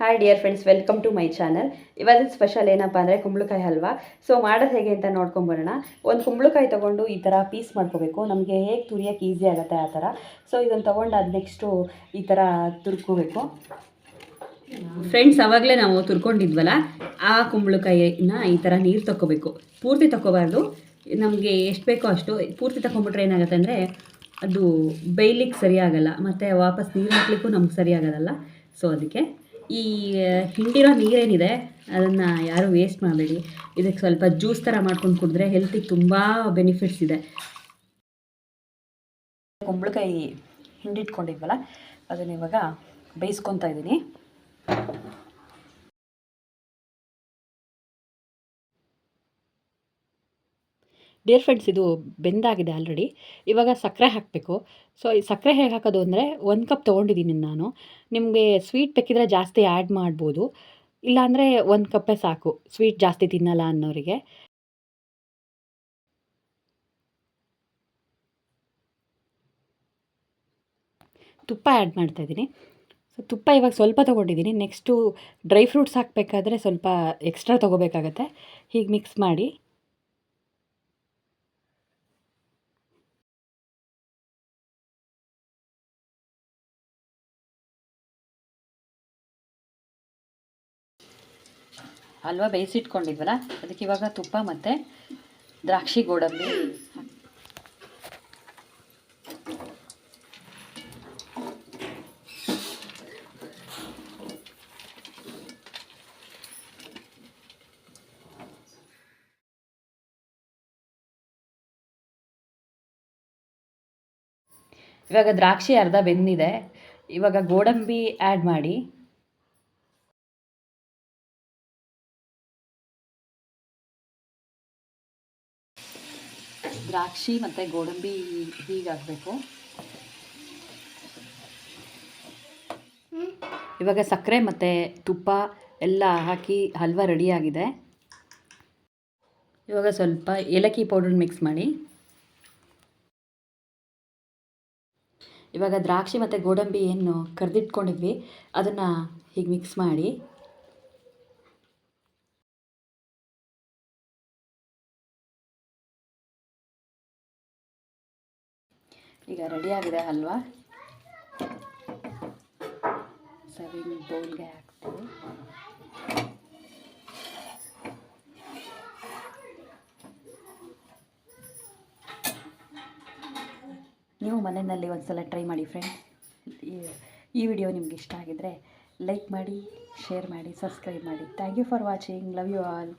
Hi dear friends welcome to my channel ಇವತ್ತಿನ special ಏನಪ್ಪ ಅಂದರೆ ಕುಂಬಳಕಾಯಿ ಹಲ್ವಾ. ಸೊ ಮಾಡೋದು ಹೇಗೆ ಅಂತ ನೋಡ್ಕೊಂಬರೋಣ ಒಂದು ಕುಂಬಳಕಾಯಿ ತೊಗೊಂಡು ಈ ಥರ ಪೀಸ್ ಮಾಡ್ಕೋಬೇಕು. ನಮಗೆ ಹೇಗೆ ತುರಿಯೋಕ್ಕೆ ಈಸಿ ಆಗುತ್ತೆ ಆ ಥರ ಸೊ ಇದನ್ನು ತೊಗೊಂಡು ಅದು ನೆಕ್ಸ್ಟು ಈ ಥರ ತುರ್ಕೋಬೇಕು. ಫ್ರೆಂಡ್ಸ್ ಆವಾಗಲೇ ನಾವು ತುರ್ಕೊಂಡಿದ್ವಲ್ಲ, ಆ ಕುಂಬಳಕಾಯಿನ ಈ ಥರ ನೀರು ತೊಗೋಬೇಕು ಪೂರ್ತಿ ತಗೋಬಾರ್ದು ನಮಗೆ ಎಷ್ಟು ಬೇಕೋ ಅಷ್ಟು ಪೂರ್ತಿ ತಗೊಂಬಿಟ್ರೆ ಏನಾಗುತ್ತೆ ಅಂದರೆ ಅದು ಬೇಯ್ಲಿಕ್ಕೆ ಸರಿಯಾಗಲ್ಲ. ಮತ್ತು ವಾಪಸ್ ನೀರು ಹಾಕ್ಲಿಕ್ಕೂ ನಮ್ಗೆ ಸರಿಯಾಗೋದಲ್ಲ ಸೊ ಅದಕ್ಕೆ ಈ ಹಿಂಡಿರೋ ನೀರೇನಿದೆ, ಅದನ್ನು ಯಾರೂ ವೇಸ್ಟ್ ಮಾಡಬೇಡಿ. ಇದಕ್ಕೆ ಸ್ವಲ್ಪ ಜ್ಯೂಸ್ ಥರ ಮಾಡ್ಕೊಂಡು ಕುಡಿದ್ರೆ ಹೆಲ್ತಿಗೆ ತುಂಬ ಬೆನಿಫಿಟ್ಸ್ ಇದೆ. ಕುಂಬಳಕಾಯಿ ಹಿಂಡಿಟ್ಕೊಂಡಿದ್ವಲ್ಲ, ಅದನ್ನ ಇವಾಗ ಬೇಯಿಸ್ಕೊತಾ ಇದ್ದೀನಿ ಡಿಯರ್ ಫ್ರೆಂಡ್ಸ್ ಇದು ಬೆಂದಾಗಿದೆ ಆಲ್ರೆಡಿ ಇವಾಗ ಸಕ್ಕರೆ ಹಾಕಬೇಕು. ಸೊ ಈ ಸಕ್ಕರೆ ಹೇಗೆ ಹಾಕೋದು ಅಂದರೆ ಒಂದು ಕಪ್ ತೊಗೊಂಡಿದ್ದೀನಿ ನಾನು. ನಿಮಗೆ ಸ್ವೀಟ್ ಬೇಕಿದ್ರೆ ಜಾಸ್ತಿ ಆ್ಯಡ್ ಮಾಡ್ಬೋದು. ಇಲ್ಲಾಂದರೆ ಒಂದು ಕಪ್ಪೇ ಸಾಕು. ಸ್ವೀಟ್ ಜಾಸ್ತಿ ತಿನ್ನಲ್ಲ ಅನ್ನೋರಿಗೆ. ತುಪ್ಪ ಆ್ಯಡ್ ಮಾಡ್ತಾಯಿದ್ದೀನಿ ಸೊ ತುಪ್ಪ ಇವಾಗ ಸ್ವಲ್ಪ ತೊಗೊಂಡಿದ್ದೀನಿ. ನೆಕ್ಸ್ಟು ಡ್ರೈ ಫ್ರೂಟ್ಸ್ ಹಾಕಬೇಕಾದ್ರೆ ಸ್ವಲ್ಪ ಎಕ್ಸ್ಟ್ರಾ ತೊಗೋಬೇಕಾಗತ್ತೆ. ಹೀಗೆ ಮಿಕ್ಸ್ ಮಾಡಿ. ಹಲ್ವಾ ಬೇಯಿಸಿಟ್ಕೊಂಡಿದ್ವಲ್ಲ? ಅದಕ್ಕೆ ಇವಾಗ ತುಪ್ಪ ಮತ್ತು ದ್ರಾಕ್ಷಿ ಗೋಡಂಬಿ. ಇವಾಗ ದ್ರಾಕ್ಷಿ ಅರ್ಧ ಬೆಂದಿದೆ. ಇವಾಗ ಗೋಡಂಬಿ ಆ್ಯಡ್ ಮಾಡಿ. ದ್ರಾಕ್ಷಿ ಮತ್ತು ಗೋಡಂಬಿ ಹೀಗಾಗಬೇಕು. ಇವಾಗ ಸಕ್ಕರೆ ಮತ್ತು ತುಪ್ಪ ಎಲ್ಲ ಹಾಕಿ ಹಲ್ವ ರೆಡಿಯಾಗಿದೆ. ಇವಾಗ ಸ್ವಲ್ಪ ಏಲಕ್ಕಿ ಪೌಡರ್ ಮಿಕ್ಸ್ ಮಾಡಿ. ಇವಾಗ ದ್ರಾಕ್ಷಿ ಮತ್ತು ಗೋಡಂಬಿ ಏನು ಕರೆದಿಟ್ಕೊಂಡಿದ್ವಿ. ಅದನ್ನು ಹೀಗೆ ಮಿಕ್ಸ್ ಮಾಡಿ. ಈಗ ರೆಡಿಯಾಗಿದೆ ಹಲ್ವಾ ಸರ್ವಿಂಗ್ ಬೌಲ್ಗೆ ಹಾಕ್ತೀವಿ ನೀವು ಮನೆಯಲ್ಲಿ ಒಂದು ಸಲ ಟ್ರೈ ಮಾಡಿ ಫ್ರೆಂಡ್ಸ್ ಈ ವಿಡಿಯೋ ನಿಮ್ಗೆ ಇಷ್ಟ ಆಗಿದ್ರೆ ಲೈಕ್ ಮಾಡಿ ಶೇರ್ ಮಾಡಿ ಸಬ್ಸ್ಕ್ರೈಬ್ ಮಾಡಿ. Thank you for watching love you all